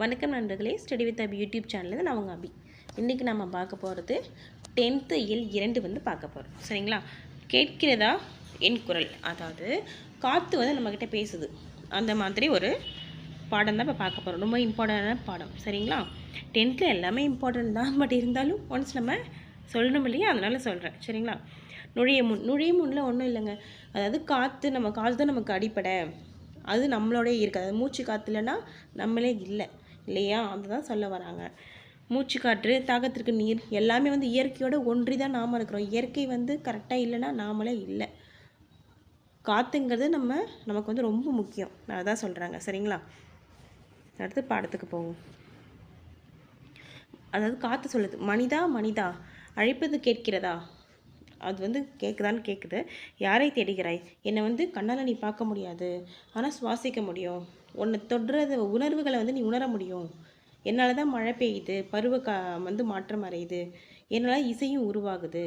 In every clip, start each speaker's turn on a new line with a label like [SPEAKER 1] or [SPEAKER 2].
[SPEAKER 1] வணக்கம் நண்பர்களே study with Abhi YouTube சேனலில் நான் உங்கள் அபி. இன்றைக்கி நம்ம பார்க்க போகிறது டென்த்து இயல் இரண்டு வந்து பார்க்க போகிறோம் சரிங்களா? கேட்கிறதா என் குரல்? அதாவது காற்று வந்து நம்மக்கிட்ட பேசுது. அந்த மாதிரி ஒரு பாடம் தான் இப்போ பார்க்க போகிறோம் ரொம்ப இம்பார்ட்டண்டான பாடம். சரிங்களா? டென்த்தில் எல்லாமே இம்பார்ட்டன்ட் தான். பட் இருந்தாலும் ஒன்ஸ் நம்ம சொல்லணும் இல்லையா? அதனால் சொல்கிறேன் சரிங்களா? நுழைய முன் நுழைய முன்னில் ஒன்றும் இல்லைங்க. அதாவது காற்று நம்ம காற்று தான் நமக்கு அடிப்படை. அது நம்மளோடய இருக்குது அது மூச்சு காற்று இல்லைன்னா நம்மளே இல்லை. இல்லையா? அதுதான் சொல்ல வராங்க. மூச்சு காற்று தாகத்திற்கு நீர் எல்லாமே வந்து இயற்கையோட ஒன்றி தான் நாம் இருக்கிறோம். இயற்கை வந்து கரெக்டாக இல்லைன்னா நாமளே இல்லை. காற்றுங்கிறது நம்ம நமக்கு வந்து ரொம்ப முக்கியம். அதுதான் சொல்கிறாங்க சரிங்களா? அடுத்து பாடத்துக்கு போவோம். அதாவது காற்று சொல்லுது மனிதா மனிதா அழைப்பது கேட்கிறதா? அது வந்து கேட்குதான்னு கேட்குது யாரை தேடுகிறாய்? என்னை வந்து கண்ணால் நீ பார்க்க முடியாது. ஆனால் சுவாசிக்க முடியும். உன்னை தொடுறது உணர்வுகளை வந்து நீ உணர முடியும். என்னால் தான் மழை பெய்யுது பருவ கா வந்து மாற்றம் அடையுது. என்னால் இசையும் உருவாகுது.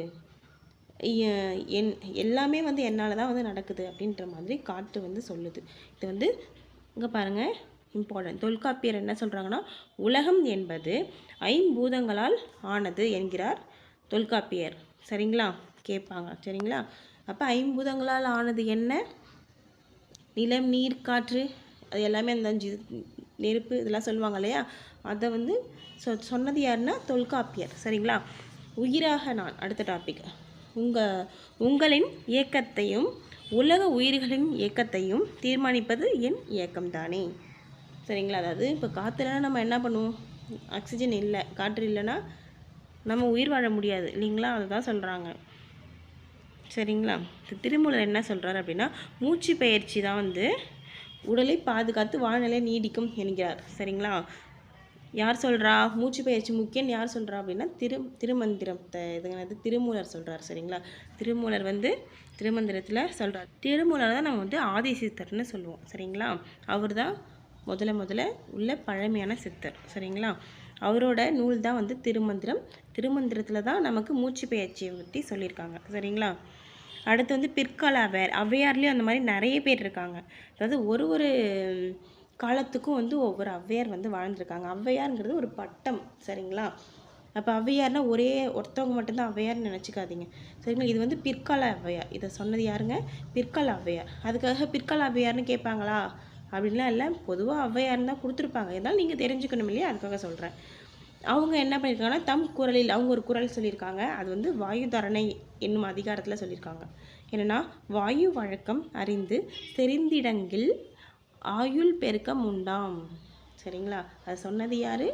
[SPEAKER 1] என் எல்லாமே வந்து என்னால் தான் வந்து நடக்குது அப்படின்ற மாதிரி காற்று வந்து சொல்லுது. இது வந்து இங்கே பாருங்கள் இம்பார்ட்டன்ட் தொல்காப்பியர் என்ன சொல்கிறாங்கன்னா உலகம் என்பது ஐம்பூதங்களால் ஆனது என்கிறார் தொல்காப்பியர். சரிங்களா? கேட்பாங்க. சரிங்களா? அப்போ ஐம்பூதங்களால் ஆனது என்ன? நிலம் நீர் காற்று. அது எல்லாமே அந்த அஞ்சு நெருப்பு இதெல்லாம் சொல்லுவாங்க இல்லையா? அதை வந்து சொ சொன்னது யாருன்னா தொல்காப்பியர். சரிங்களா? உயிராக நான். அடுத்த டாபிக் உங்கள் உங்களின் இயக்கத்தையும் உலக உயிர்களின் இயக்கத்தையும் தீர்மானிப்பது என் இயக்கம்தானே? சரிங்களா? அதாவது இப்போ காற்றுலனா நம்ம என்ன பண்ணுவோம்? ஆக்சிஜன் இல்லை காற்று இல்லைன்னா நம்ம உயிர் வாழ முடியாது. இல்லைங்களா? அதுதான் சொல்கிறாங்க சரிங்களா? திருமூலர் என்ன சொல்கிறார் அப்படின்னா மூச்சு பயிற்சி தான் வந்து உடலை பாதுகாத்து வாழ்நிலை நீடிக்கும் என்கிறார். சரிங்களா? யார் சொல்கிறா மூச்சு பயிற்சி முக்கியம் யார் சொல்கிறா அப்படின்னா திரு திருமந்திரத்தை இதுங்கிறது திருமூலர் சொல்கிறார் சரிங்களா? திருமூலர் வந்து திருமந்திரத்தில் சொல்கிறார் திருமூலர் தான் நம்ம வந்து ஆதி சித்தர்னு சொல்லுவோம் சரிங்களா? அவர் தான் முதல்ல முதல்ல உள்ள பழமையான சித்தர் சரிங்களா? அவரோட நூல் தான் வந்து திருமந்திரம். திருமந்திரத்தில் தான் நமக்கு மூச்சு பயிற்சியை பற்றி சொல்லியிருக்காங்க சரிங்களா? அடுத்து வந்து பிற்கால அவையார் ஔவையார்லேயும் அந்த மாதிரி நிறைய பேர் இருக்காங்க. அதாவது ஒரு ஒரு காலத்துக்கும் வந்து ஒவ்வொரு ஔவையார் வந்து வாழ்ந்துருக்காங்க. ஔவையாருங்கிறது ஒரு பட்டம் சரிங்களா? அப்போ ஔவையார்னா ஒரே ஒருத்தவங்க மட்டும்தான் ஔவையார்னு நினச்சிக்காதீங்க. சரிங்களா? இது வந்து பிற்கால ஔவையார் இதை சொன்னது யாருங்க? பிற்கால ஔவையார் அதுக்காக பிற்கால ஔவையார்னு கேட்பாங்களா? அப்படின்லாம் இல்லை. பொதுவாக ஔவையார்னு தான் கொடுத்துருப்பாங்க. இருந்தாலும் நீங்கள் தெரிஞ்சுக்கணும் இல்லையா? அதுக்காக சொல்கிறேன் அவங்க என்ன பண்ணியிருக்காங்கன்னா தம் குரலில் அவங்க ஒரு குரல் சொல்லியிருக்காங்க. அது வந்து வாயு தரணை என்னும் அதிகாரத்தில் சொல்லியிருக்காங்க. என்னென்னா வாயு வழக்கம் அறிந்து தெரிந்திடங்கில் ஆயுள் பெருக்கம் உண்டாம். சரிங்களா? அது சொன்னது யார்?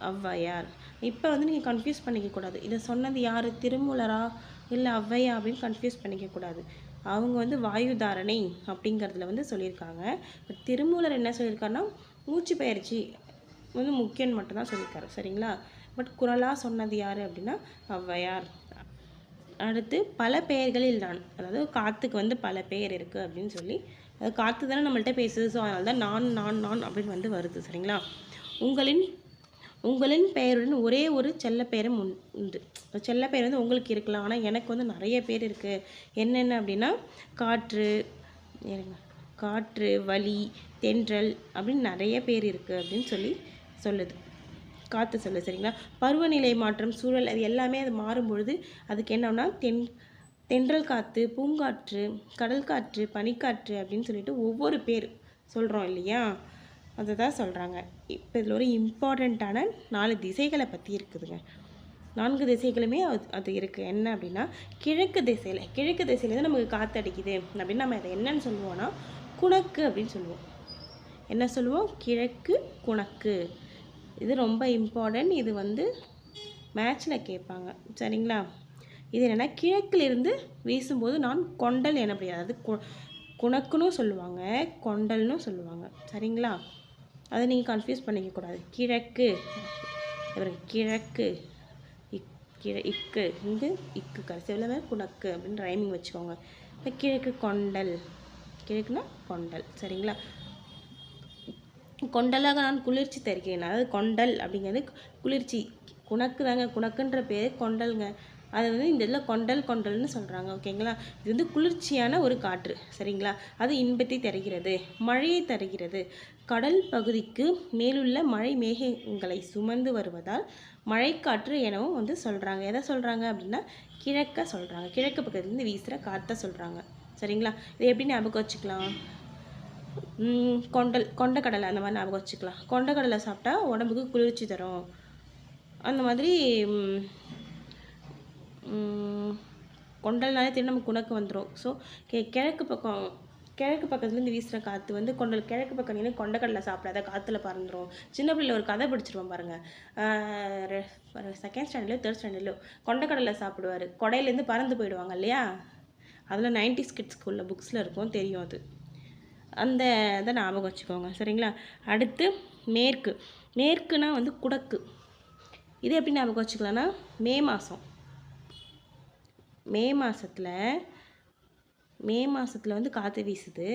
[SPEAKER 1] ஔவையார். இப்போ வந்து நீங்கள் கன்ஃபியூஸ் பண்ணிக்க கூடாது. இதை சொன்னது யார்? திருமூலரா? இல்லை ஔவையா அப்படின்னு கன்ஃபியூஸ் பண்ணிக்க கூடாது. அவங்க வந்து வாயு தாரணை அப்படிங்கிறதுல வந்து சொல்லியிருக்காங்க. திருமூலர் என்ன சொல்லியிருக்காருன்னா மூச்சு பயிற்சி வந்து முக்கியம்னு மட்டும்தான் சொல்லியிருக்காரு. சரிங்களா? பட் குரலாக சொன்னது யார் அப்படின்னா ஔவையார் அடுத்து பல பெயர்களில் நான் அதாவது காற்றுக்கு வந்து பல பெயர் இருக்குது அப்படின்னு சொல்லி. அது காற்று தானே நம்மள்ட்ட பேசுது. ஸோ அதனால தான் நான் நான் நான் அப்படின்னு வந்து வருது. சரிங்களா? உங்களின் உங்களின் பெயருடன் ஒரே ஒரு செல்ல பெயரும் உண்- உண்டு. செல்ல பெயர் வந்து உங்களுக்கு இருக்கலாம். ஆனால் எனக்கு வந்து நிறைய பேர் இருக்குது என்னென்ன அப்படின்னா காற்று காற்று வலி தென்றல் அப்படின்னு நிறைய பேர் இருக்குது அப்படின்னு சொல்லி சொல்லுது. காற்று சொல்லு சரிங்களா? பருவநிலை மாற்றம் சூழல் அது எல்லாமே அது மாறும் பொழுது அதுக்கு என்னன்னா தென் தென்றல் காற்று பூங்காற்று கடல் காற்று பனிக்காற்று அப்படின்னு சொல்லிட்டு ஒவ்வொரு பேர் சொல்கிறோம் இல்லையா? அதை தான் சொல்கிறாங்க இப்போ இதில் ஒரு இம்பார்ட்டண்ட்டான நாலு திசைகளை பற்றி இருக்குதுங்க. நான்கு திசைகளுமே அது அது இருக்குது என்ன அப்படின்னா கிழக்கு திசையில் கிழக்கு திசையிலேருந்து நமக்கு காற்று அடிக்குது. அப்படின்னு நம்ம அதை என்னன்னு சொல்லுவோம்னா குணக்கு அப்படின்னு சொல்லுவோம். என்ன சொல்லுவோம்? கிழக்கு குணக்கு. இது ரொம்ப இம்பார்ட்டன்ட் இது வந்து மேட்ச்சில் கேட்பாங்க. சரிங்களா? இது என்னென்னா கிழக்கிலிருந்து வீசும்போது நான் கொண்டல் எனப்படுகிறது அதாவது கு குணக்குன்னு சொல்லுவாங்க கொண்டல்னு சொல்லுவாங்க. சரிங்களா? அதை நீங்கள் கன்ஃபியூஸ் பண்ணிக்கக்கூடாது கிழக்கு. அப்புறம் கிழக்கு. இக் கிழ இக்கு. இங்கு இக்கு கடைசியில் குணக்கு அப்படின்னு ரைமிங் வச்சுக்கோங்க. இப்போ கிழக்கு கொண்டல். கிழக்குனா கொண்டல். சரிங்களா? கொண்டலாக நான் குளிர்ச்சி தருகிறேன். அதாவது கொண்டல் அப்படிங்கிறது குளிர்ச்சி. குணக்கு தாங்க குணக்குன்ற பேர் கொண்டல்ங்க. அது வந்து இந்த இதில் கொண்டல் கொண்டல்னு சொல்கிறாங்க ஓகேங்களா? இது வந்து குளிர்ச்சியான ஒரு காற்று. சரிங்களா? அது இன்பத்தை தருகிறது மழையை தருகிறது. கடல் பகுதிக்கு மேலுள்ள மழை மேகங்களை சுமந்து வருவதால் மழைக்காற்று எனவும் வந்து சொல்கிறாங்க எதை சொல்கிறாங்க அப்படின்னா கிழக்க சொல்கிறாங்க கிழக்கு பக்கத்துலேருந்து வீசுகிற காற்றை சொல்கிறாங்க சரிங்களா? இது எப்படி ஞாபகம் வச்சுக்கலாம்? கொண்டல் கொண்டக்கடலை அந்த மாதிரி ஞாபகம் வச்சுக்கலாம். கொண்டக்கடலை சாப்பிட்டா உடம்புக்கு குளிர்ச்சி தரும். அந்த மாதிரி கொண்டல்னாலே தெரியும் நமக்கு குணக்கு வந்துடும் ஸோ கே கிழக்கு பக்கம் கிழக்கு பக்கத்துலேருந்து வீசுகிற காற்று வந்து கொண்டல் கிழக்கு பக்கம் நீங்கள் கொண்டக்கடலை சாப்பிடாத காற்றுல பறந்துடும் சின்ன பிள்ளையில் ஒரு கதை படிச்சிருவோம் பாருங்கள் செகண்ட் ஸ்டாண்டர்ட்லையோ தேர்ட் ஸ்டாண்டர்ட்லையோ கொண்டக்கடலை சாப்பிடுவார். கொடையிலேருந்து பறந்து போயிடுவாங்க இல்லையா? அதில் நைன்டி ஸ்கிட்ஸ்க்கு உள்ள புக்ஸில் இருக்கும் தெரியும் அது. அந்த இதை ஞாபகம் வச்சுக்கோங்க சரிங்களா? அடுத்து மேற்கு. மேற்குனா வந்து குடக்கு. இது எப்படி ஞாபகம் வச்சுக்கலாம்னா மே மாதம் மே மாதத்தில் மே மாதத்தில் வந்து காற்று வீசுது.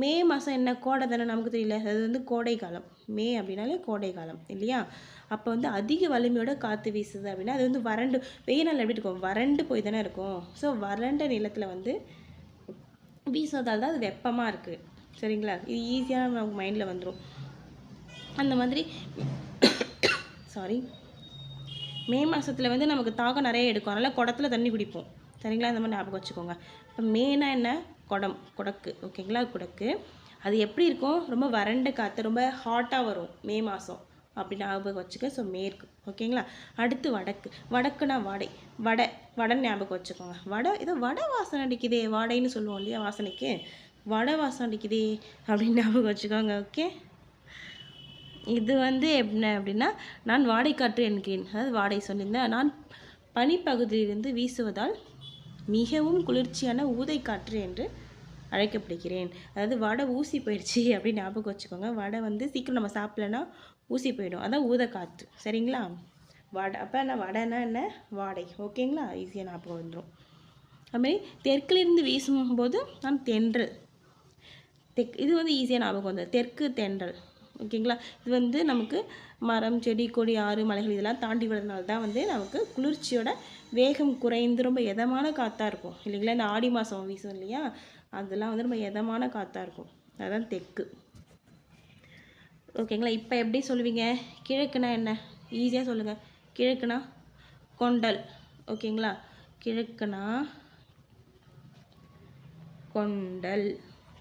[SPEAKER 1] மே மாதம் என்ன கோடை தானே நமக்கு தெரியல? அது வந்து கோடை காலம். மே அப்படின்னாலே கோடை காலம் இல்லையா? அப்போ வந்து அதிக வலிமையோட காற்று வீசுது அப்படின்னா அது வந்து வறண்டு வெயில் நாள் எப்படி இருக்கும்? வறண்டு போய் தானே இருக்கும். ஸோ வறண்ட நிலத்தில் வந்து வீசுவதால் தான் அது வெப்பமாக இருக்குது சரிங்களா? இது ஈஸியாக நமக்கு மைண்டில் வந்துடும் அந்த மாதிரி சாரி மே மாதத்தில் வந்து நமக்கு தாகம் நிறைய எடுக்கும். அதனால் குடத்துல தண்ணி குடிப்போம். சரிங்களா? அந்த மாதிரி ஞாபகம் வச்சுக்கோங்க. இப்போ மேனா என்ன? குடம் குடக்கு. ஓகேங்களா? குடக்கு. அது எப்படி இருக்கும்? ரொம்ப வறண்ட காற்று ரொம்ப ஹாட்டாக வரும் மே மாதம் அப்படி ஞாபகம் வச்சுக்க. ஸோ மேற்கு ஓகேங்களா? அடுத்து வடக்கு. வடக்குனா வாடை. வடை. வடை ஞாபகம் வச்சுக்கோங்க. வடை ஏதோ வடை வாசனை அடிக்குதே. வாடைன்னு சொல்லுவோம் இல்லையா? வாசனைக்கு. வடை வாசம் அடிக்குதே அப்படின்னு ஞாபகம் வச்சுக்கோங்க ஓகே இது வந்து என்ன அப்படின்னா நான் வாடைக்காற்று என்கிறேன். அதாவது வாடை சொல்லியிருந்தேன் நான் பனிப்பகுதியிலிருந்து வீசுவதால் மிகவும் குளிர்ச்சியான ஊதைக்காற்று என்று அழைக்கப்படுகிறேன். அதாவது வடை ஊசி போயிடுச்சு அப்படின்னு ஞாபகம் வச்சுக்கோங்க. வடை வந்து சீக்கிரம் நம்ம சாப்பிட்லன்னா ஊசி போயிடும். அதான் ஊதைக்காற்று சரிங்களா? வடை அப்போ என்ன வடைனா என்ன? வாடை. ஓகேங்களா ஈஸியாக ஞாபகம் வந்துடும் அதுமாரி தெற்கிலிருந்து வீசும்போது நான் தென்றல். தெக் இது வந்து ஈஸியாக ஞாபகம் வந்தது. தெற்கு தென்றல். ஓகேங்களா? இது வந்து நமக்கு மரம் செடி கொடி ஆறு மலைகள் இதெல்லாம் தாண்டி வரதுனால தான் வந்து நமக்கு குளிர்ச்சியோட வேகம் குறைந்து ரொம்ப எதமான காற்றாக இருக்கும். இல்லைங்களா? இந்த ஆடி மாதம் வீசும் இல்லையா? அதெல்லாம் வந்து ரொம்ப எதமான காற்றாக இருக்கும். அதுதான் தெற்கு ஓகேங்களா? இப்போ எப்படி சொல்லுவீங்க? கிழக்குனா என்ன? ஈஸியாக சொல்லுங்கள் கிழக்குனா கொண்டல். ஓகேங்களா? கிழக்குனா கொண்டல்.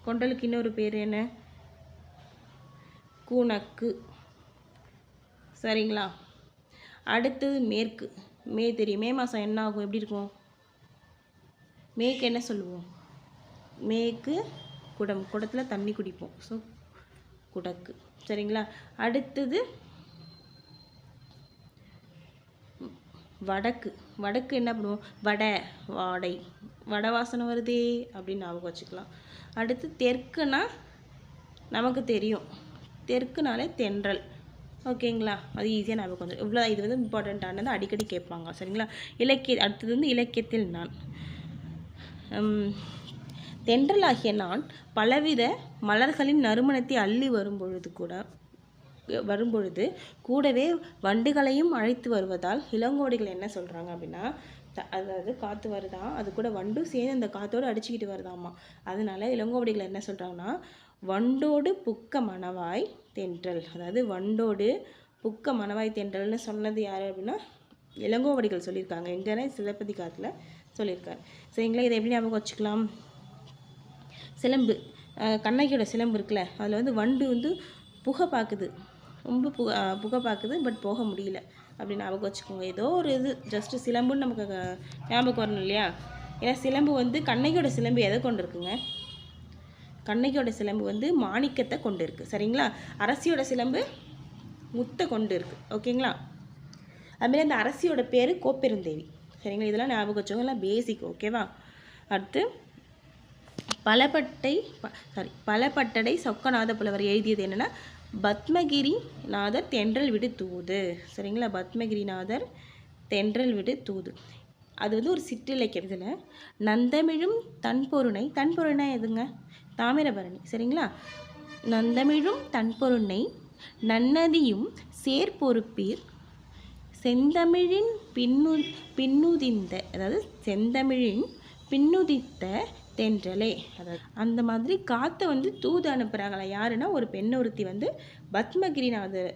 [SPEAKER 1] கொண்டலுக்கு இன்னொரு பேர் என்ன? கூனக்கு. சரிங்களா? அடுத்தது மேற்கு. மே தெரியும். மே மாதம் என்ன ஆகும்? எப்படி இருக்கும்? மேற்கு என்ன சொல்லுவோம்? மேற்கு குடம். குடத்தில் தண்ணி குடிப்போம். ஸோ குடக்கு. சரிங்களா? அடுத்தது வடக்கு. வடக்கு என்ன பண்ணுவோம்? வடை வாடை. வடை வாசனை வருதே அப்படின்னு ஞாபகம் வச்சுக்கலாம். அடுத்து தெற்குனா நமக்கு தெரியும். தெற்குனாலே தென்றல். ஓகேங்களா? அது ஈஸியாக ஞாபகம் வந்துடும் இவ்வளோ இது வந்து இம்பார்ட்டண்ட்டானது அடிக்கடி கேட்பாங்க. சரிங்களா? இலக்கிய அடுத்தது வந்து இலக்கியத்தில் நான். தென்றலாகிய நான் பலவித மலர்களின் நறுமணத்தை அள்ளி வரும்பொழுது கூட வரும்பொழுது கூடவே வண்டுகளையும் அழைத்து வருவதால் இளங்கோடிகள் என்ன சொல்கிறாங்க அப்படின்னா அதாவது காற்று வருதா? அது கூட வண்டும் சேர்ந்து அந்த காற்றோடு அடிச்சுக்கிட்டு வருதாம்மா. அதனால இளங்கோவடிகள் என்ன சொல்கிறாங்கன்னா வண்டோடு புக்க மணவாய் தென்றல். அதாவது வண்டோடு புக்க மணவாய் தென்றல்னு சொன்னது யார் அப்படின்னா இளங்கோவடிகள் சொல்லியிருக்காங்க. எங்கன்னா காற்றுல சொல்லியிருக்காரு. சரிங்களா? இதை எப்படி ஞாபகம் வச்சுக்கலாம்? சிலம்பு கண்ணகியோட சிலம்பு இருக்குல்ல அதில் வந்து வண்டு வந்து புகை பார்க்குது ரொம்ப புகை புகை பார்க்குது பட் போக முடியல. அப்படின்னு ஞாபகம் வச்சுக்கோங்க. ஏதோ ஒரு இது ஜஸ்ட்டு சிலம்புன்னு நமக்கு ஞாபகம் வரணும் இல்லையா? ஏன்னா சிலம்பு வந்து கண்ணகியோட சிலம்பு எதை கொண்டு இருக்குங்க கண்ணகியோட சிலம்பு வந்து மாணிக்கத்தை கொண்டு இருக்குது சரிங்களா? அரசியோட சிலம்பு முத்தை கொண்டு இருக்குது ஓகேங்களா அதுமாரி அந்த அரசியோட பேர் கோப்பெருந்தேவி. சரிங்களா? இதெல்லாம் ஞாபகம் வச்சவங்க எல்லாம் பேசிக் ஓகேவா அடுத்து பலபட்டை சாரி பலப்பட்டடை சொக்கநாத புலவர் எழுதியது என்னென்னா பத்மகிரி நாதர் தென்றல் விடு தூது. சரிங்களா? பத்மகிரிநாதர் தென்றல் விடு தூது. அது வந்து ஒரு சிற்றிலக்கியத்தில் நந்தமிழும் தன்பொருணை. தன்பொருணை எதுங்க? தாமிரபரணி. சரிங்களா? நந்தமிழும் தன்பொருணை நன்னதியும் சேர்பொறுப்பீர் செந்தமிழின் பின்னு பின்னுதிந்த அதாவது செந்தமிழின் பின்னுதித்த தென்றலே. அந்த மாதிரி காற்றை வந்து தூது அனுப்புகிறாங்களா யாருன்னா ஒரு பெண் ஒருத்தி வந்து பத்மகிரிநாதர்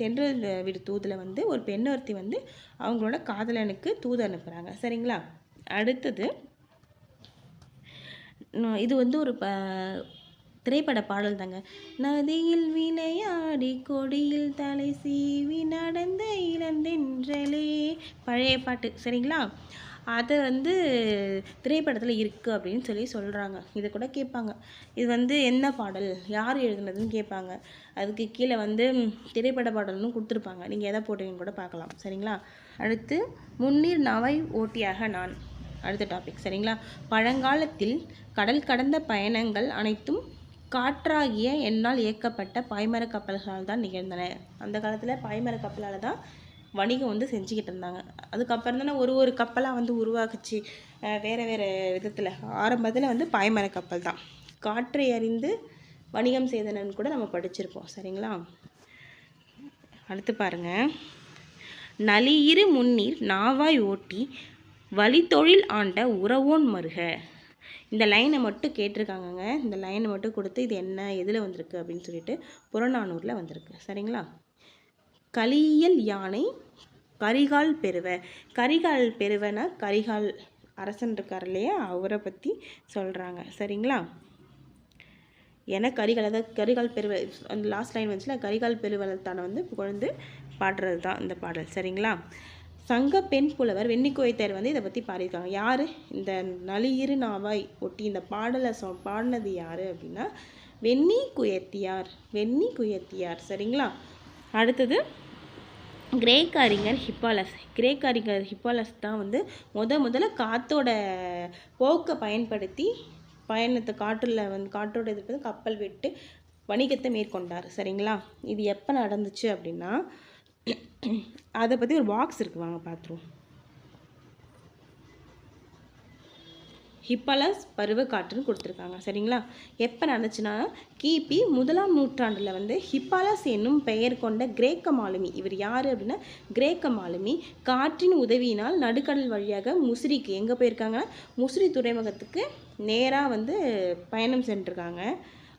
[SPEAKER 1] தென்றல் வீடு தூதில் வந்து ஒரு பெண் ஒருத்தி வந்து அவங்களோட காதலனுக்கு தூது அனுப்புகிறாங்க சரிங்களா? அடுத்தது இது வந்து ஒரு ப திரைப்பட பாடல் தாங்க. நதியில் விளையாடி கொடியில் தலை சீவி நடந்த இளந்தென்றலே பழைய பாட்டு. சரிங்களா? அது வந்து திரைப்படத்தில் இருக்குது அப்படின்னு சொல்லி சொல்கிறாங்க இதை கூட கேட்பாங்க. இது வந்து என்ன பாடல்? யார் எழுதுனதுன்னு கேட்பாங்க. அதுக்கு கீழே வந்து திரைப்பட பாடல்னு கொடுத்துருப்பாங்க. நீங்கள் எதை போட்டீங்கன்னு கூட பார்க்கலாம். சரிங்களா? அடுத்து முன்னீர் நவை ஓட்டியாக நான். அடுத்த டாபிக் சரிங்களா? பழங்காலத்தில் கடல் கடந்த பயணங்கள் அனைத்தும் காற்றாகிய என்னால் இயக்கப்பட்ட பாய்மர கப்பல்களால் தான் நிகழ்ந்தன. அந்த காலத்தில் பாய்மர கப்பலால் தான் வணிகம் வந்து செஞ்சுக்கிட்டு இருந்தாங்க. அதுக்கப்புறம் தானே ஒரு ஒரு கப்பலாக வந்து உருவாக்குச்சு. வேறு வேறு விதத்தில். ஆரம்பத்தில் வந்து பாய்மர கப்பல் தான். காற்றை அறிந்து வணிகம் செய்தனன்னு கூட நம்ம படிச்சிருப்போம். சரிங்களா? அடுத்து பாருங்க. நலியிரு முன்னீர் நாவாய் ஓட்டி வழித்தொழில் ஆண்ட உறவோன் மருக. இந்த லைனை மட்டும் கேட்டிருக்காங்கங்க. இந்த லைனை மட்டும் கொடுத்து இது என்ன எதில் வந்திருக்கு அப்படின்னு சொல்லிட்டு புறநானூரில் வந்திருக்கு. சரிங்களா? கலியல் யானை கரிகால் பெருவ. கரிகால் பெருவனா கரிகால் அரசன் இருக்கார் இல்லையா? அவரை பற்றி சொல்கிறாங்க சரிங்களா? ஏன்னா கரிகால் அதாவது கரிகால் பெருவ அந்த லாஸ்ட் லைன் வந்துச்சுல கரிகால் பெருவளத்தான வந்து புகழ்ந்து பாடுறது தான் இந்த பாடல். சரிங்களா? சங்க பெண் புலவர் வெண்ணிக்கோயத்தர் வந்து இதை பற்றி பாடியிருக்காங்க. யார்? இந்த நலியிரு நாவாய் ஒட்டி இந்த பாடலை சொ பாடினது யார் அப்படின்னா வெண்ணி குயத்தியார் வெண்ணி குயத்தியார் சரிங்களா? அடுத்தது கிரேக்க அறிஞர் ஹிப்பாலஸ். கிரேக்க அறிஞர் ஹிப்பாலஸ் தான் வந்து முத முதல்ல காற்றோட போக்கை பயன்படுத்தி பயணத்தை காற்றில் வந்து காற்றோட இது வந்து கப்பல் விட்டு வணிகத்தை மேற்கொண்டார். சரிங்களா? இது எப்போ நடந்துச்சு அப்படின்னா அதை பற்றி ஒரு பாக்ஸ் இருக்கு. வாங்க பார்த்துருவோம் ஹிப்பலஸ் பருவக்காற்றுன்னு கொடுத்துருக்காங்க. சரிங்களா? எப்போ நடந்துச்சுன்னா கிபி முதலாம் நூற்றாண்டில் வந்து ஹிப்பாலஸ் என்னும் பெயர் கொண்ட கிரேக்க மாலுமி இவர் யார் அப்படின்னா கிரேக்க மாலுமி காற்றின் உதவியினால் நடுக்கடல் வழியாக முசிறிக்கு எங்கே போயிருக்காங்கன்னா முசிறி துறைமுகத்துக்கு நேராக வந்து பயணம் சென்றிருக்காங்க.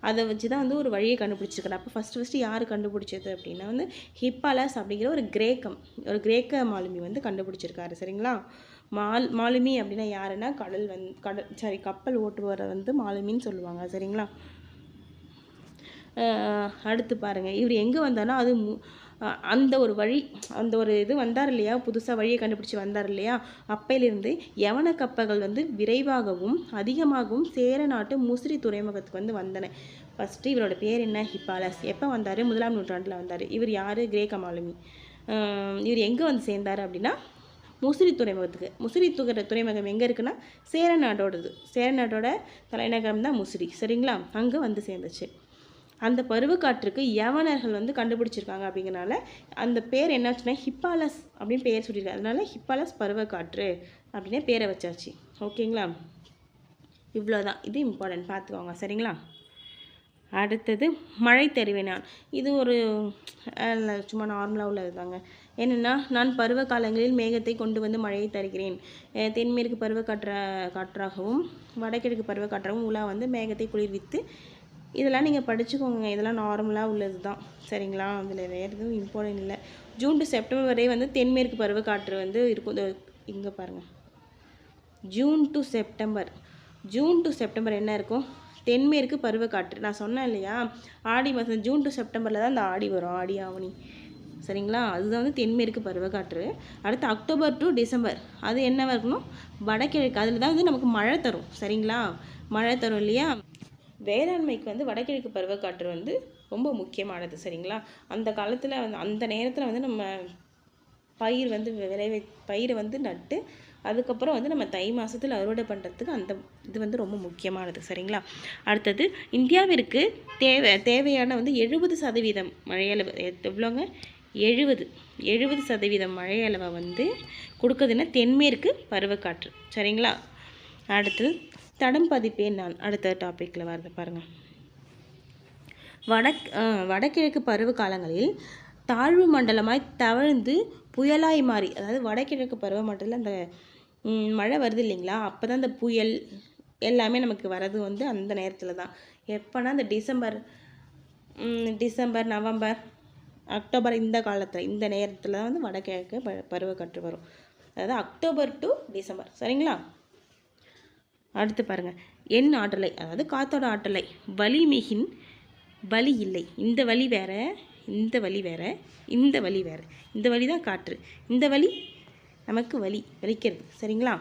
[SPEAKER 1] அதை வச்சு தான் வந்து ஒரு வழியை கண்டுபிடிச்சிருக்காரு. அப்போ ஃபஸ்ட்டு ஃபஸ்ட்டு யார் கண்டுபிடிச்சது அப்படின்னா வந்து ஹிப்பாலஸ் அப்படிங்கிற ஒரு கிரேக்கம் ஒரு கிரேக்க மாலுமி வந்து கண்டுபிடிச்சிருக்காரு. சரிங்களா? மால் மாலுமி அப்படின்னா யாருன்னா கடல் வந் கடல் சாரி கப்பல் ஓட்டுவரை வந்து மாலுமின்னு சொல்லுவாங்க சரிங்களா? அடுத்து பாருங்கள் இவர் எங்கே வந்தார்னா அது மு அந்த ஒரு வழி அந்த ஒரு இது வந்தார் இல்லையா? புதுசாக வழியை கண்டுபிடிச்சி வந்தார் இல்லையா? அப்பையிலிருந்து யவன கப்பல்கள் வந்து விரைவாகவும் அதிகமாகவும் சேர நாட்டு முசிறி துறைமுகத்துக்கு வந்து வந்தன. ஃபஸ்ட்டு இவரோட பேர் என்ன? ஹிப்பாலஸ். எப்போ வந்தார்? முதலாம் நூற்றாண்டில் வந்தார். இவர் யார்? கிரேக்க மாலுமி. இவர் எங்கே வந்து சேர்ந்தார் அப்படின்னா முசிறி துறைமுகத்துக்கு முசிறி துகிற துறைமுகம் எங்கே இருக்குன்னா சேர நாடோடது சேர நாட்டோட தலைநகரம் தான் முசிறி. சரிங்களா? அங்கே வந்து சேர்ந்துச்சு. அந்த பருவக்காற்றுக்கு யவனர்கள் வந்து கண்டுபிடிச்சிருக்காங்க அப்படிங்கிறனால அந்த பேர் என்னாச்சுன்னா ஹிப்பாலஸ் அப்படின்னு பேர் சொல்லியிருக்காங்க. அதனால ஹிப்பாலஸ் பருவக்காற்று அப்படின்னே பேரை வச்சாச்சு. ஓகேங்களா? இவ்வளோதான் இது இம்பார்ட்டன்ட் பார்த்துக்கோங்க. சரிங்களா? அடுத்தது மழை தெரிவினான். இது ஒரு சும்மா நார்மலாக உள்ளது தாங்க என்னென்னா நான் பருவ காலங்களில் மேகத்தை கொண்டு வந்து மழையை தருகிறேன். தென்மேற்கு பருவ காற்றா காற்றாகவும் வடகிழக்கு பருவ காற்றாகவும் உலா வந்து மேகத்தை குளிர்வித்து இதெல்லாம் நீங்கள் படிச்சுக்கோங்க. இதெல்லாம் நார்மலாக உள்ளது தான் சரிங்களா? அதில் வேறு எதுவும் இம்பார்ட்டன்ட் இல்லை. ஜூன் டு செப்டம்பர் வரை வந்து தென்மேற்கு பருவ காற்று வந்து இருக்கும். இங்கே பாருங்கள் June to September June to September என்ன இருக்கும்? தென்மேற்கு பருவக்காற்று நான் சொன்னேன் இல்லையா? ஆடி மாதம் ஜூன் டு செப்டம்பரில் தான் இந்த ஆடி வரும் ஆடி ஆவணி. சரிங்களா? அதுதான் வந்து தென்மேற்கு பருவக்காற்று அடுத்து அக்டோபர் டு டிசம்பர் அது என்ன இருக்கணும் வடகிழக்கு. அதில் தான் வந்து நமக்கு மழை தரும். சரிங்களா? மழை தரும் இல்லையா? வேளாண்மைக்கு வந்து வடகிழக்கு பருவக்காற்று வந்து ரொம்ப முக்கியமானது. சரிங்களா? அந்த காலத்தில் வந்து அந்த நேரத்தில் வந்து நம்ம பயிர் வந்து விளைவி பயிரை வந்து நட்டு அதுக்கப்புறம் வந்து நம்ம தை மாதத்தில் அறுவடை பண்ணுறதுக்கு அந்த இது வந்து ரொம்ப முக்கியமானது சரிங்களா? அடுத்தது இந்தியாவிற்கு தேவை தேவையான வந்து எழுபது சதவீதம் மழையளவு எவ்வளோங்க? எழுபது எழுபது சதவீதம் மழையளவை வந்து கொடுக்குதுன்னா தென்மேற்கு பருவக்காற்று சரிங்களா? அடுத்தது தடம் பதிப்பேன் நான் அடுத்த டாப்பிக்கில் வருது பாருங்கள் வடக் வடகிழக்கு பருவ காலங்களில் தாழ்வு மண்டலமாய் தவழ்ந்து புயலாய் மாறி அதாவது வடகிழக்கு பருவ அந்த மழை வருது இல்லைங்களா? அப்போ தான் இந்த புயல் எல்லாமே நமக்கு வர்றது வந்து அந்த நேரத்தில் தான். எப்போனா இந்த டிசம்பர் டிசம்பர் நவம்பர் அக்டோபர் இந்த காலத்தில் இந்த நேரத்தில் தான் வந்து வடகிழக்கு ப பருவக்காற்று வரும். அதாவது அக்டோபர் டு டிசம்பர். சரிங்களா? அடுத்து பாருங்கள் எண் ஆற்றலை அதாவது காத்தோட ஆற்றலை வலிமிகின் வலி இல்லை. இந்த வலி வேறு இந்த வலி வேற இந்த வலி வேறு. இந்த வழி தான் காற்று. இந்த வலி நமக்கு வலி வலிக்கிறது. சரிங்களா?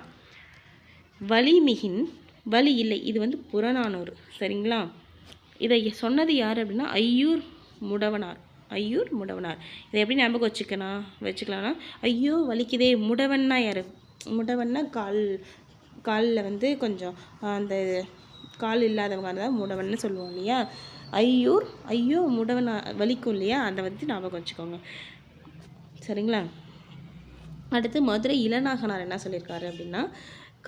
[SPEAKER 1] வலிமிகின் வலி இல்லை. இது வந்து புறநானூறு. சரிங்களா? இதை சொன்னது யார் அப்படின்னா ஐயூர் முடவனார். ஐயூர் முடவனார். இதை எப்படி ஞாபகம் வச்சுக்கணும் வச்சுக்கலாம்னா ஐயோ வலிக்குதே. முடவன்னா யார்? முடவன்னா கால் காலில் வந்து கொஞ்சம் அந்த கால் இல்லாதவங்க தான் முடவன்னு சொல்லுவோம் இல்லையா? ஐயூர் ஐயோ முடவன் வலிக்கும் இல்லையா? அதை வந்து ஞாபகம் வச்சுக்கோங்க. சரிங்களா? அடுத்து மதுரை இளநாகனார் என்ன சொல்லியிருக்காரு அப்படின்னா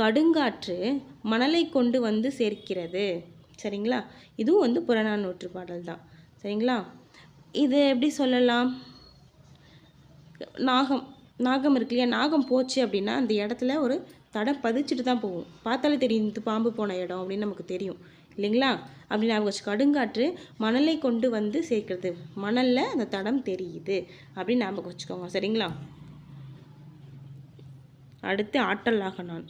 [SPEAKER 1] கடுங்காற்று மணலை கொண்டு வந்து சேர்க்கிறது. சரிங்களா? இதுவும் வந்து புறநானூற்று பாடல் தான். சரிங்களா? இது எப்படி சொல்லலாம்? நாகம் நாகம் இருக்கு இல்லையா? நாகம் போச்சு அப்படின்னா அந்த இடத்துல ஒரு தடம் பதிச்சுட்டு தான் போகும். பார்த்தாலே தெரியும் இது பாம்பு போன இடம் அப்படின்னு நமக்கு தெரியும். இல்லைங்களா? அப்படி ஞாபகம் வச்சு கடுங்காற்று மணலை கொண்டு வந்து சேர்க்கிறது. மணலில் அந்த தடம் தெரியுது அப்படின்னு ஞாபகம் வச்சுக்கோங்க. சரிங்களா? அடுத்து ஆற்றலாக நான்.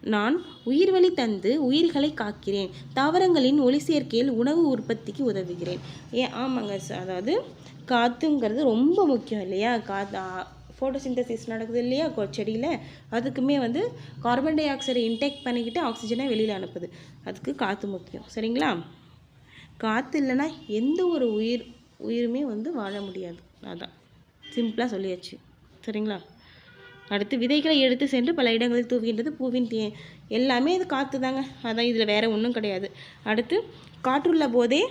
[SPEAKER 1] நான் உயிர்வழி தந்து உயிர்களை காக்கிறேன். தாவரங்களின் ஒளி சேர்க்கையில் உணவு உற்பத்திக்கு உதவுகிறேன். ஏன் ஆமாங்க சார். அதாவது காற்றுங்கிறது ரொம்ப முக்கியம் இல்லையா? காத்து ஃபோட்டோசிந்தசிஸ் நடக்குது இல்லையா? செடியில். அதுக்குமே வந்து கார்பன் டை ஆக்சைடை இன்டேக் பண்ணிக்கிட்டு ஆக்சிஜனை வெளியில் அனுப்புது. அதுக்கு காற்று முக்கியம். சரிங்களா? காற்று இல்லைன்னா எந்த ஒரு உயிர் உயிருமே வந்து வாழ முடியாது. அதான். சிம்பிளாக சொல்லியாச்சு. சரிங்களா? அடுத்து விதைகளை எடுத்து சென்று பல இடங்களில் தூவுகின்றது பூவின் தே எல்லாமே இது காற்று தாங்க அதான் இதில் வேறு ஒன்றும் கிடையாது. அடுத்து காற்றுள்ள போதே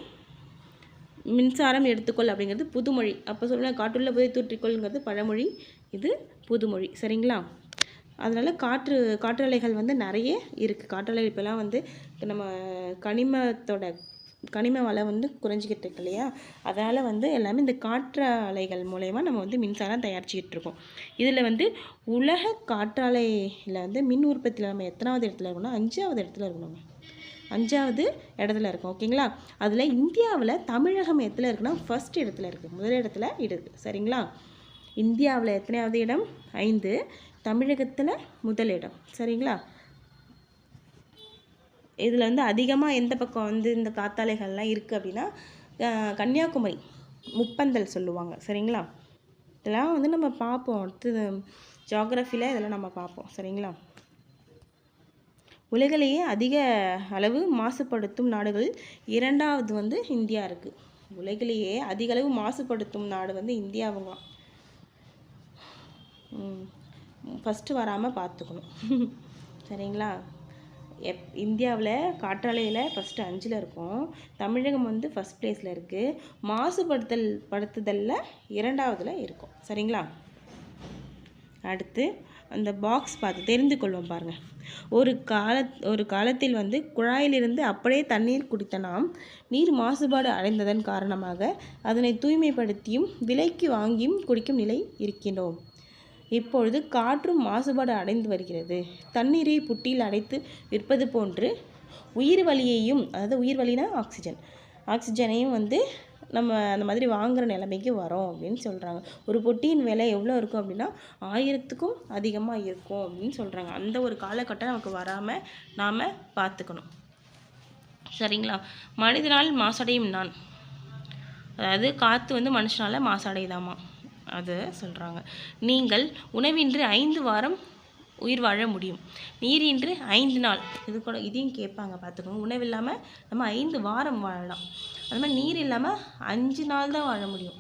[SPEAKER 1] மின்சாரம் எடுத்துக்கொள் அப்படிங்கிறது புதுமொழி. அப்போ சொல்லுவேன் காற்றுள்ள போதே தூற்றிக்கொள்ங்கிறது பழமொழி. இது புதுமொழி சரிங்களா? அதனால் காற்று காற்றலைகள் வந்து நிறைய இருக்குது காற்றலை இப்போலாம் வந்து நம்ம கனிமத்தோட கனிம வளம் வந்து குறைஞ்சிக்கிட்டு இருக்கு இல்லையா? அதனால் வந்து எல்லாமே இந்த காற்றாலைகள் மூலயமா நம்ம வந்து மின்சாரம் தயாரிச்சிக்கிட்டு இருக்கோம். இதில் வந்து உலக காற்றாலையில் வந்து மின் உற்பத்தியில் நம்ம எத்தனாவது இடத்துல இருக்கணும் அஞ்சாவது இடத்துல இருக்கணும் அஞ்சாவது இடத்துல இருக்கோம் ஓகேங்களா? அதில் இந்தியாவில் தமிழகம் எத்தனை இருக்குன்னா ஃபர்ஸ்ட் இடத்துல இருக்குது முதல் இடத்துல இருக்குது சரிங்களா? இந்தியாவில் எத்தனையாவது இடம்? ஐந்து. தமிழகத்தில் முதல் இடம். சரிங்களா? இதில் வந்து அதிகமாக எந்த பக்கம் வந்து இந்த காத்தாலைகள்லாம் இருக்குது அப்படின்னா கன்னியாகுமரி முப்பந்தல் சொல்லுவாங்க. சரிங்களா? இதெல்லாம் வந்து நம்ம பார்ப்போம். அடுத்தது ஜாகிரஃபியில் இதெல்லாம் நம்ம பார்ப்போம். சரிங்களா? உலகிலேயே அதிக அளவு மாசுபடுத்தும் நாடுகள் இரண்டாவது வந்து இந்தியா இருக்குது உலகிலேயே அதிக அளவு மாசுபடுத்தும் நாடு வந்து இந்தியாவுங்க. ஃபஸ்ட்டு வராமல் பார்த்துக்கணும் சரிங்களா? எப் இந்தியாவில் காற்றாலையில் ஃபஸ்ட்டு அஞ்சில் இருக்கும். தமிழகம் வந்து ஃபஸ்ட் ப்ளேஸில் இருக்குது மாசுபடுத்தல் படுத்துதலில் இரண்டாவதில் இருக்கும். சரிங்களா? அடுத்து அந்த பாக்ஸ் பார்த்து தெரிந்து கொள்வோம் பாருங்கள் ஒரு கால ஒரு காலத்தில் வந்து குழாயிலிருந்து அப்படியே தண்ணீர் குடித்த நாம் நீர் மாசுபாடு அடைந்ததன் காரணமாக அதனை தூய்மைப்படுத்தியும் விலைக்கு வாங்கியும் குடிக்கும் நிலை இருக்கின்றோம். இப்பொழுது காற்றும் மாசுபாடு அடைந்து வருகிறது. தண்ணீரை புட்டியில் அடைத்து விற்பது போன்று உயிர் வலியையும் அதாவது உயிர் வழினா ஆக்சிஜன். ஆக்சிஜனையும் வந்து நம்ம அந்த மாதிரி வாங்குகிற நிலைமைக்கு வரோம் அப்படின்னு சொல்கிறாங்க ஒரு பொட்டியின் விலை எவ்வளோ இருக்கும் அப்படின்னா ஆயிரத்துக்கும் அதிகமாக இருக்கும் அப்படின்னு சொல்கிறாங்க அந்த ஒரு காலகட்டம் நமக்கு வராமல் நாம் பார்த்துக்கணும். சரிங்களா? மனிதனால் மாசடையும் நான். அதாவது காற்று வந்து மனுஷனால் மாசடையுதாமா? அதை சொல்கிறாங்க நீங்கள் உணவின்றி ஐந்து வாரம் உயிர் வாழ முடியும். நீரின்றி ஐந்து நாள். இது கூட இதையும் கேட்பாங்க பார்த்துக்கோங்க. உணவு இல்லாமல் நம்ம ஐந்து வாரம் வாழலாம். அது மாதிரி நீர் இல்லாமல் அஞ்சு நாள் தான் வாழ முடியும்.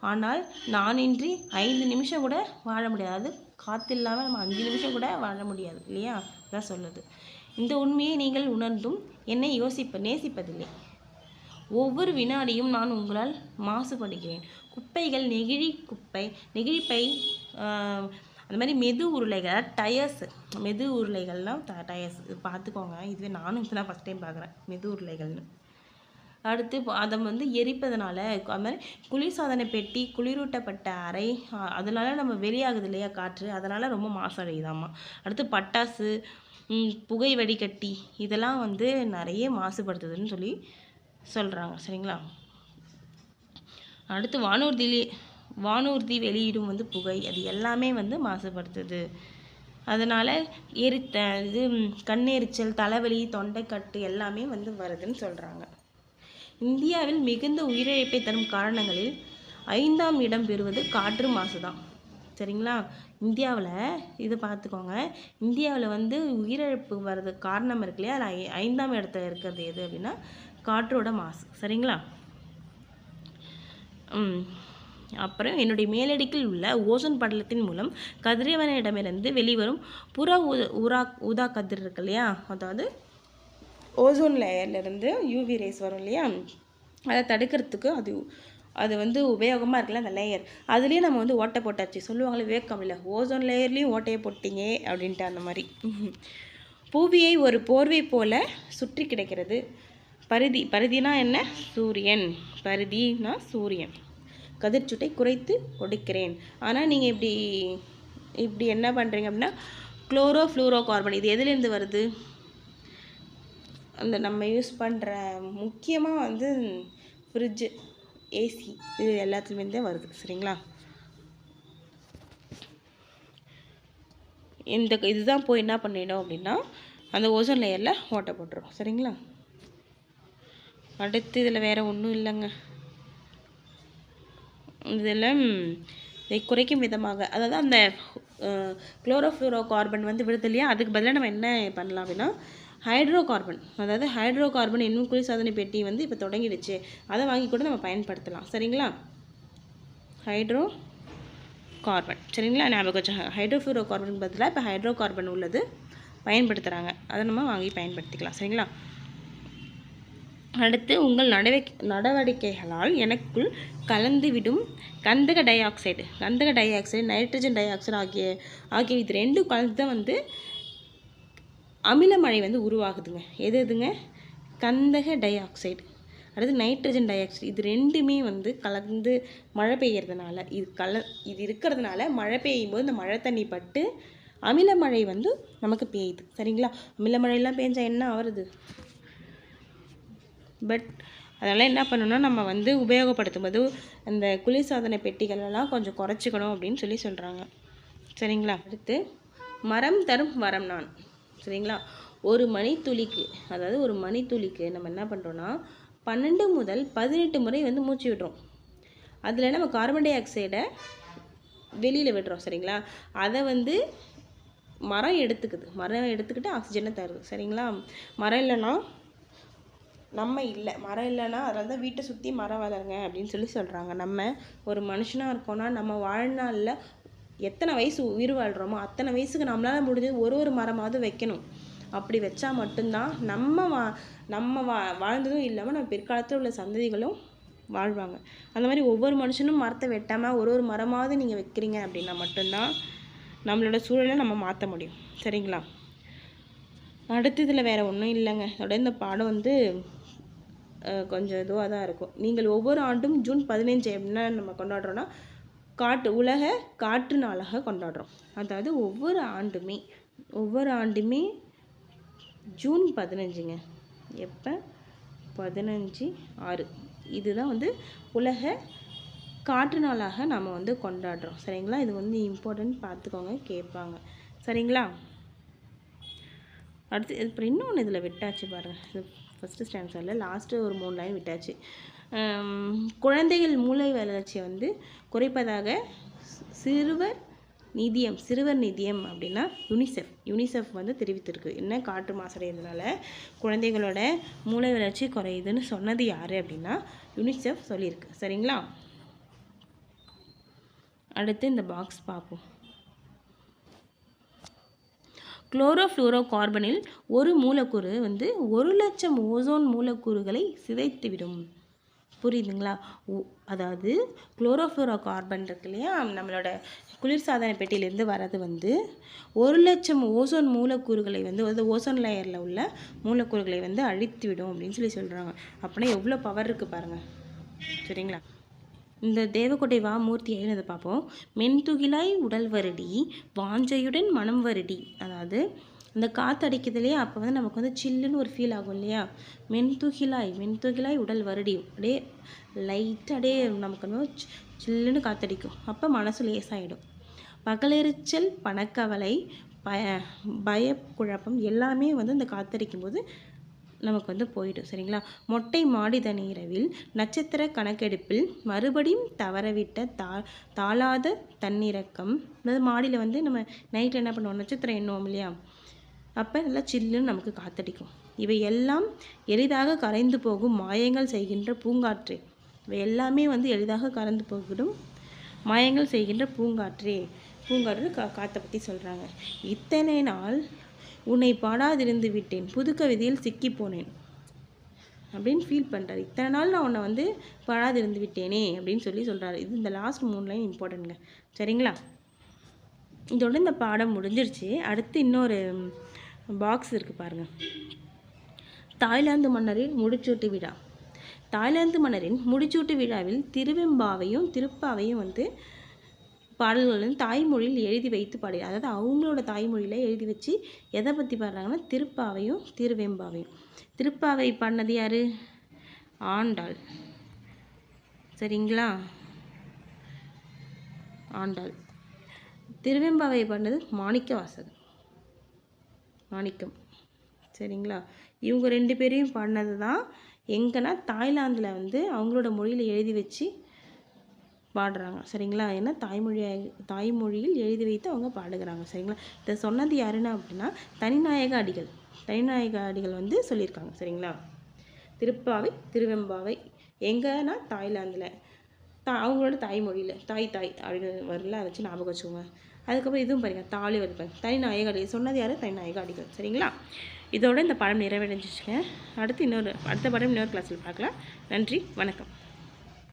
[SPEAKER 1] ஆனால் நானின்றி ஐந்து நிமிஷம் கூட வாழ முடியாது. காற்று இல்லாமல் நம்ம அஞ்சு நிமிஷம் கூட வாழ முடியாது. இல்லையா? அதான் சொல்லுது. இந்த உண்மையை நீங்கள் உணர்ந்தும் என்னை யோசிப்ப நேசிப்பதில்லை. ஒவ்வொரு வினாடியும் நான் உங்களால் மாசுபடுகிறேன். குப்பைகள் நெகிழி குப்பை நெகிழிப்பை அந்த மாதிரி மெது உருளைகள் டயர்ஸ் மெது உருளைகள்லாம் ட டயர்ஸ் பார்த்துக்கோங்க. இதுவே நானும் இப்போ தான் ஃபஸ்ட் டைம் பார்க்குறேன். மெது உருளைகள்னு. அடுத்து அதை வந்து எரிப்பதனால அது மாதிரி குளிர்சாதன பெட்டி குளிரூட்டப்பட்ட அறை அதனால நம்ம வெளியாகுது இல்லையா காற்று? அதனால் ரொம்ப மாசடையுதாம்மா அடுத்து பட்டாசு புகை வடிகட்டி இதெல்லாம் வந்து நிறைய மாசுபடுத்துதுன்னு சொல்லி சொல்கிறாங்க சரிங்களா? அடுத்து வானூர்தியிலே வானூர்தி வெளியிடும் வந்து புகை. அது எல்லாமே வந்து மாசுபடுத்துது. அதனால் எரித்த இது கண்ணெரிச்சல் தலைவலி தொண்டைக்கட்டு எல்லாமே வந்து வருதுன்னு சொல்கிறாங்க இந்தியாவில் மிகுந்த உயிரிழப்பை தரும் காரணங்களில் ஐந்தாம் இடம் பெறுவது காற்று மாசு தான் சரிங்களா? இந்தியாவில் இது பார்த்துக்கோங்க இந்தியாவில் வந்து உயிரிழப்பு வர்றது காரணம் இருக்கு இல்லையா? அதில் ஐ- ஐந்தாம் இடத்துல இருக்கிறது எது அப்படின்னா காற்றோட மாசு. சரிங்களா? அப்புறம் என்னுடைய மேலடுக்கில் உள்ள ஓசோன் படலத்தின் மூலம் கதிரவனிடமிருந்து வெளிவரும் புற ஊ ஊரா ஊதா கதிர் இருக்கு இல்லையா? அதாவது ஓசோன் லேயர்லேருந்து யூவி ரேஸ் வரும் இல்லையா? அதை தடுக்கிறதுக்கு அது அது வந்து உபயோகமாக இருக்குல்ல அந்த லேயர் அதுலேயே நம்ம வந்து ஓட்டை போட்டாச்சு. சொல்லுவாங்களே வேக்கம் இல்லை. ஓசோன் லேயர்லேயும் ஓட்டையை போட்டீங்க அப்படின்ட்டு அந்த மாதிரி. பூவியை ஒரு போர்வை போல சுற்றி கிடைக்கிறது. பருதி பருதினா என்ன? சூரியன். பருதினா சூரியன். கதிர்ச்சுட்டை குறைத்து கொடுக்கிறேன். ஆனால் நீங்கள் இப்படி இப்படி என்ன பண்ணுறீங்க அப்படின்னா குளோரோ ஃப்ளூரோ கார்பன் இது எதுலேருந்து வருது? அந்த நம்ம யூஸ் பண்ணுற முக்கியமாக வந்து ஃப்ரிட்ஜு ஏசி. இது எல்லாத்துலேருந்தே வருது. சரிங்களா? இந்த இதுதான் போய் என்ன பண்ணிடும் அப்படின்னா அந்த ஓசோன் லேயரில் ஓட்டை போட்டுரும். சரிங்களா? அடுத்து இதில் வேறு ஒன்றும் இல்லைங்க. இதில் இதை குறைக்கும் விதமாக அதாவது அந்த குளோரோஃப்ளூரோ கார்பன் வந்து விடுது இல்லையா? அதுக்கு பதிலாக நம்ம என்ன பண்ணலாம் அப்படின்னா ஹைட்ரோ கார்பன் அதாவது ஹைட்ரோ கார்பன் இன்னும் குளிர்சாதனை பெட்டி வந்து இப்போ தொடங்கிடுச்சு. அதை வாங்கி கூட நம்ம பயன்படுத்தலாம். சரிங்களா? ஹைட்ரோ கார்பன் சரிங்களா? ஞாபகம் வச்சு ஹைட்ரோஃப்ளோரோ கார்பனுக்கு பதிலாக இப்போ ஹைட்ரோ கார்பன் உள்ளது பயன்படுத்துகிறாங்க அதை நம்ம வாங்கி பயன்படுத்திக்கலாம். சரிங்களா? அடுத்து உங்கள் நடவடிக்கை நடவடிக்கைகளால் எனக்குள் கலந்துவிடும் கந்தக டை ஆக்சைடு கந்தக dioxide nitrogen dioxide ஆகிய ஆகிய இது ரெண்டும் கலந்து தான் வந்து அமிலமழை வந்து உருவாகுதுங்க. எது எதுங்க? கந்தக டை ஆக்சைடு அடுத்து நைட்ரஜன் டை ஆக்சைடு இது ரெண்டுமே வந்து கலந்து மழை பெய்யறதுனால இது கல இது இருக்கிறதுனால மழை பெய்யும் போது இந்த மழை தண்ணி பட்டு அமிலமழை வந்து நமக்கு பெய்யுது. சரிங்களா? அமிலமழையெல்லாம் பெஞ்சால் என்ன ஆகுறது பட் அதனால் என்ன பண்ணணும்னா நம்ம வந்து உபயோகப்படுத்தும் போது அந்த குளிர்சாதன பெட்டிகளெல்லாம் கொஞ்சம் குறைச்சிக்கணும் அப்படின்னு சொல்லி சொல்கிறாங்க சரிங்களா? அடுத்து மரம் தரும் வரம் நான். சரிங்களா? ஒரு மணித்துளிக்கு அதாவது ஒரு மணித்துளிக்கு நம்ம என்ன பண்ணுறோன்னா பன்னெண்டு முதல் பதினெட்டு முறை வந்து மூச்சு விடுறோம். அதில் நம்ம கார்பன் டை ஆக்சைடை வெளியில் விடுறோம் சரிங்களா? அதை வந்து மரம் எடுத்துக்குது. மரம் எடுத்துக்கிட்டு ஆக்சிஜனை தருது சரிங்களா? மரம் இல்லைன்னா நம்ம இல்லை மரம் இல்லைன்னா அதனால தான் வீட்டை சுற்றி மரம் வளருங்க அப்படின்னு சொல்லி சொல்கிறாங்க நம்ம ஒரு மனுஷனாக இருக்கோன்னா நம்ம வாழ்நாளில் எத்தனை வயசு உயிர் வாழ்கிறோமோ அத்தனை வயசுக்கு நம்மளால் முடிஞ்சது ஒரு ஒரு மரமாவது வைக்கணும். அப்படி வச்சா மட்டும்தான் நம்ம வா நம்ம வா வாழ்ந்ததும் இல்லாமல் நம்ம பிற்காலத்தில் உள்ள சந்ததிகளும் வாழ்வாங்க. அந்த மாதிரி ஒவ்வொரு மனுஷனும் மரத்தை வெட்டாமல் ஒரு ஒரு மரமாவது நீங்கள் வைக்கிறீங்க அப்படின்னா மட்டும்தான் நம்மளோட சூழலை நம்ம மாற்ற முடியும். சரிங்களா? அடுத்து இதில் வேறு ஒன்றும் இல்லைங்க. அதோட இந்த பாடம் வந்து கொஞ்சம் இதுவாக தான் இருக்கும். நீங்கள் ஒவ்வொரு ஆண்டும் ஜூன் பதினஞ்சு என்ன நம்ம கொண்டாடுறோன்னா காட்டு உலக காற்று நாளாக கொண்டாடுறோம். அதாவது ஒவ்வொரு ஆண்டுமே ஒவ்வொரு ஆண்டுமே ஜூன் பதினஞ்சுங்க. எப்போ? பதினஞ்சு ஆறு. இதுதான் வந்து உலக காற்று நாளாக நம்ம வந்து கொண்டாடுறோம். சரிங்களா? இது வந்து இம்பார்ட்டன்ட் பார்த்துக்கோங்க கேட்பாங்க. சரிங்களா? அடுத்து இப்போ இன்னொன்று இதில் விட்டாச்சு பாருங்கள் இது ஃபஸ்ட்டு ஸ்டான்ஸரில் லாஸ்ட்டு ஒரு மூணு லைன் விட்டாச்சு. குழந்தைகள் மூளை வளர்ச்சியை வந்து குறைப்பதாக சிறுவர் நிதியம் சிறுவர் நிதியம் அப்படின்னா யுனிசெஃப் யுனிசெஃப் வந்து தெரிவித்திருக்கு. என்ன காற்று மாசடைகிறதுனால குழந்தைகளோட மூளை வளர்ச்சி குறையுதுன்னு சொன்னது யார் அப்படின்னா யுனிசெஃப் சொல்லியிருக்கு. சரிங்களா? அடுத்து இந்த பாக்ஸ் பார்ப்போம். குளோரோஃப்ளூரோ கார்பனில் ஒரு மூலக்கூறு வந்து ஒரு லட்சம் ஓசோன் மூலக்கூறுகளை சிதைத்துவிடும். புரியுதுங்களா? ஓ அதாவது குளோரோஃப்ளூரோ கார்பன் இருக்கு இல்லையா? நம்மளோட குளிர்சாதன பெட்டியிலேருந்து வர்றது வந்து ஒரு லட்சம் ஓசோன் மூலக்கூறுகளை வந்து அதாவது ஓசோன் லேயரில் உள்ள மூலக்கூறுகளை வந்து அழித்து விடும் அப்படின்னு சொல்லி சொல்கிறாங்க அப்படின்னா எவ்வளோ பவர் இருக்குது பாருங்கள் சரிங்களா? இந்த தேவக்கோட்டை வா மூர்த்தி எழுதினதை பார்ப்போம். மென்துகிலாய் உடல் வருடி வாஞ்சையுடன் மனம் வருடி. அதாவது இந்த காற்று அடிக்கிறதுலையே அப்போ வந்து நமக்கு வந்து சில்லுன்னு ஒரு ஃபீல் ஆகும் இல்லையா? மென்துகிலாய் மென்துகிலாய் உடல் வருடி. அப்படியே லைட்டாக அப்படியே நமக்கு வந்து சில்லுன்னு காற்றடிக்கும் அப்போ மனசு லேசாகிடும் பகலெரிச்சல் பணக்கவலை பய பயக்குழப்பம் எல்லாமே வந்து இந்த காத்தடிக்கும் போது நமக்கு வந்து போயிடும் சரிங்களா? மொட்டை மாடி தண்ணீரவில் நட்சத்திர கணக்கெடுப்பில் மறுபடியும் தவறவிட்ட தா தாளாத தன்னிறக்கம் அதாவது மாடியில் வந்து நம்ம நைட்டில் என்ன பண்ணுவோம்? நட்சத்திரம் எண்ணுவோம் இல்லையா? அப்போ நல்லா சில்லுன்னு நமக்கு காத்தடிக்கும். இவை எல்லாம் எளிதாக கரைந்து போகும் மாயங்கள் செய்கின்ற பூங்காற்றே. இவை எல்லாமே வந்து எளிதாக கரைந்து போகிடும் மாயங்கள் செய்கின்ற பூங்காற்றே. பூங்காற்று கா காற்றை பற்றி சொல்கிறாங்க இத்தனை நாள் உன்னை பாடாதிருந்து விட்டேன். புது கவிதையில் சிக்கிப் போனேன். அப்படின்னு ஃபீல் பண்ணுறாரு இத்தனை நாள் நான் உன்னை வந்து பாடாதிருந்து விட்டேனே அப்படின்னு சொல்லி சொல்கிறாரு இது இந்த லாஸ்ட் மூணு லைன் இம்பார்ட்டன்ட்ங்க சரிங்களா? இதோட இந்த பாடம் முடிஞ்சிருச்சு. அடுத்து இன்னொரு பாக்ஸ் இருக்குது பாருங்கள் தாய்லாந்து மன்னரின் முடிச்சூட்டு விழா. தாய்லாந்து மன்னரின் முடிச்சூட்டு விழாவில் திருவெம்பாவையும் திருப்பாவையும் வந்து பாடல்கள் வந்து தாய்மொழியில் எழுதி வைத்து பாடி அதாவது அவங்களோட தாய்மொழியில் எழுதி வச்சு எதை பற்றி பாடுறாங்கன்னா திருப்பாவையும் திருவெம்பாவையும். திருப்பாவை பாடினது யார்? ஆண்டாள். சரிங்களா? ஆண்டாள். திருவெம்பாவை பாடினது மாணிக்க வாசகர் மாணிக்கம். சரிங்களா? இவங்க ரெண்டு பேரையும் பாடினது தான் எங்கன்னா தாய்லாந்தில் வந்து அவங்களோட மொழியில் எழுதி வச்சு பாடுறாங்க. சரிங்களா? ஏன்னா தாய்மொழியாக தாய்மொழியில் எழுதி வைத்து அவங்க பாடுகிறாங்க. சரிங்களா? இதை சொன்னது யாருன்னா அப்படின்னா தனிநாயக அடிகள். தனிநாயக அடிகள் வந்து சொல்லியிருக்காங்க. சரிங்களா? திருப்பாவை திருவெம்பாவை. எங்கன்னா தாய்லாந்தில். தா அவங்களோட தாய்மொழியில். தாய் தாய் அப்படின்னு வரல. அதை வச்சு ஞாபகம் வச்சுக்கோங்க. அதுக்கப்புறம் இதுவும் பாருங்க. தாலி வருது தனிநாயக அடிகள். சொன்னது யார்? தனிநாயக அடிகள். சரிங்களா? இதோட இந்த படம் நிறைவடைஞ்சிச்சுங்க. அடுத்து இன்னொரு அடுத்த படம் இன்னொரு கிளாஸில் பார்க்கலாம். நன்றி. வணக்கம்.